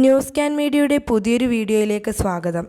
News can മീഡിയയുടെ പുതിയൊരു വീഡിയോയിലേക്ക് സ്വാഗതം.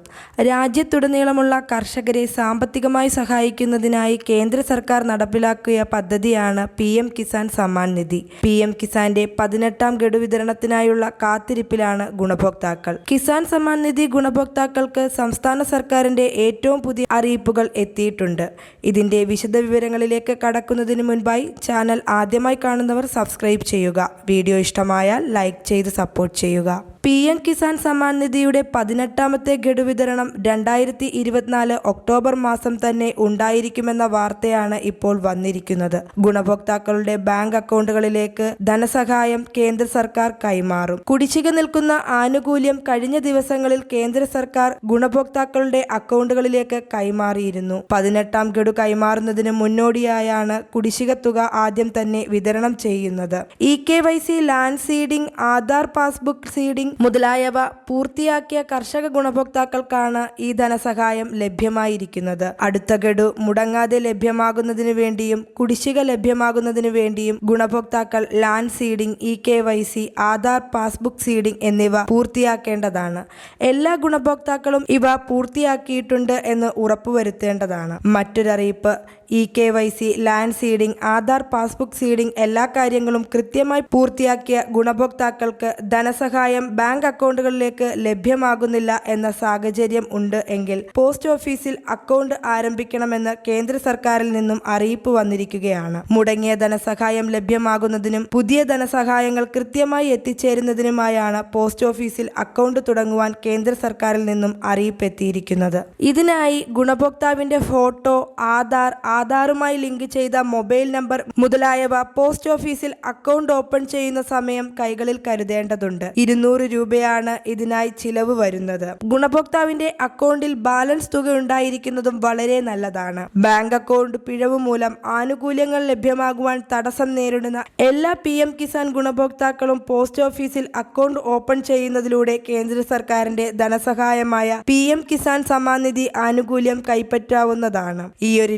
രാജ്യത്തുടനീളമുള്ള കർഷകരെ സാമ്പത്തികമായി സഹായിക്കുന്നതിനായി കേന്ദ്ര സർക്കാർ നടപ്പിലാക്കിയ പദ്ധതിയാണ് P M Kisan Samman Nidhi. P M കിസാന്റെ പതിനെട്ടാം ഗഡു വിതരണത്തിനായുള്ള കാത്തിരിപ്പിലാണ് ഗുണഭോക്താക്കൾ. കിസാൻ സമ്മാൻ നിധി ഗുണഭോക്താക്കൾക്ക് സംസ്ഥാന സർക്കാരിന്റെ ഏറ്റവും പുതിയ അറിയിപ്പുകൾ എത്തിയിട്ടുണ്ട്. ഇതിന്റെ വിശദവിവരങ്ങളിലേക്ക് കടക്കുന്നതിന് മുൻപായി ചാനൽ ആദ്യമായി കാണുന്നവർ സബ്സ്ക്രൈബ് ചെയ്യുക. വീഡിയോ ഇഷ്ടമായാൽ ലൈക്ക് ചെയ്ത് സപ്പോർട്ട് ചെയ്യുക. പി എം കിസാൻ സമ്മാൻ നിധിയുടെ പതിനെട്ടാമത്തെ ഗഡു വിതരണം രണ്ടായിരത്തി ഇരുപത്തിനാല് ഒക്ടോബർ മാസം തന്നെ ഉണ്ടായിരിക്കുമെന്ന വാർത്തയാണ് ഇപ്പോൾ വന്നിരിക്കുന്നത്. ഗുണഭോക്താക്കളുടെ ബാങ്ക് അക്കൗണ്ടുകളിലേക്ക് ധനസഹായം കേന്ദ്ര സർക്കാർ കൈമാറും. കുടിശ്ശിക നിൽക്കുന്ന ആനുകൂല്യം കഴിഞ്ഞ ദിവസങ്ങളിൽ കേന്ദ്ര സർക്കാർ ഗുണഭോക്താക്കളുടെ അക്കൗണ്ടുകളിലേക്ക് കൈമാറിയിരുന്നു. പതിനെട്ടാം ഗഡു കൈമാറുന്നതിന് മുന്നോടിയായാണ് കുടിശ്ശിക തുക ആദ്യം തന്നെ വിതരണം ചെയ്യുന്നത്. E K Y C land seeding Aadhaar passbook seeding മുതലായവ പൂർത്തിയാക്കിയ കർഷക ഗുണഭോക്താക്കൾക്കാണ് ഈ ധനസഹായം ലഭ്യമായിരിക്കുന്നത്. അടുത്ത ഗഡു മുടങ്ങാതെ ലഭ്യമാകുന്നതിനു വേണ്ടിയും കുടിശ്ശിക ലഭ്യമാകുന്നതിനു വേണ്ടിയും ഗുണഭോക്താക്കൾ land seeding E K Y C Aadhaar passbook seeding എന്നിവ പൂർത്തിയാക്കേണ്ടതാണ്. എല്ലാ ഗുണഭോക്താക്കളും ഇവ പൂർത്തിയാക്കിയിട്ടുണ്ട് എന്ന് ഉറപ്പുവരുത്തേണ്ടതാണ്. മറ്റൊരറിയിപ്പ് E K Y C land seeding Aadhaar passbook seeding എല്ലാ കാര്യങ്ങളും കൃത്യമായി പൂർത്തിയാക്കിയ ഗുണഭോക്താക്കൾക്ക് ധനസഹായം ബാങ്ക് അക്കൗണ്ടുകളിലേക്ക് ലഭ്യമാകുന്നില്ല എന്ന സാഹചര്യം ഉണ്ട് എങ്കിൽ പോസ്റ്റ് ഓഫീസിൽ അക്കൗണ്ട് ആരംഭിക്കണമെന്ന് കേന്ദ്ര സർക്കാരിൽ നിന്നും അറിയിപ്പ് വന്നിരിക്കുകയാണ്. മുടങ്ങിയ ധനസഹായം ലഭ്യമാകുന്നതിനും പുതിയ ധനസഹായങ്ങൾ കൃത്യമായി എത്തിച്ചേരുന്നതിനുമായാണ് പോസ്റ്റ് ഓഫീസിൽ അക്കൗണ്ട് തുടങ്ങുവാൻ കേന്ദ്ര സർക്കാരിൽ നിന്നും അറിയിപ്പ് എത്തിയിരിക്കുന്നത് ഇതിനായി ഗുണഭോക്താവിന്റെ ഫോട്ടോ ആധാർ ആധാറുമായി ലിങ്ക് ചെയ്ത മൊബൈൽ നമ്പർ മുതലായവ പോസ്റ്റ് ഓഫീസിൽ അക്കൗണ്ട് ഓപ്പൺ ചെയ്യുന്ന സമയം കൈകളിൽ കരുതേണ്ടതുണ്ട്. ഇരുന്നൂറ് രൂപയാണ് ഇതിനായി ചിലവ് വരുന്നത്. ഗുണഭോക്താവിന്റെ അക്കൗണ്ടിൽ ബാലൻസ് തുക ഉണ്ടായിരിക്കുന്നതും വളരെ നല്ലതാണ്. ബാങ്ക് അക്കൗണ്ട് പിഴവ് മൂലം ആനുകൂല്യങ്ങൾ ലഭ്യമാകുവാൻ തടസ്സം നേരിടുന്ന എല്ലാ പി കിസാൻ ഗുണഭോക്താക്കളും പോസ്റ്റ് ഓഫീസിൽ അക്കൗണ്ട് ഓപ്പൺ ചെയ്യുന്നതിലൂടെ കേന്ദ്ര സർക്കാരിന്റെ ധനസഹായമായ പി കിസാൻ സമ്മാൻ നിധി ആനുകൂല്യം കൈപ്പറ്റാവുന്നതാണ്. ഈ ഒരു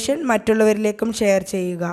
ഇൻഫർമേഷൻ മറ്റുള്ളവരിലേക്കും ഷെയർ ചെയ്യുക.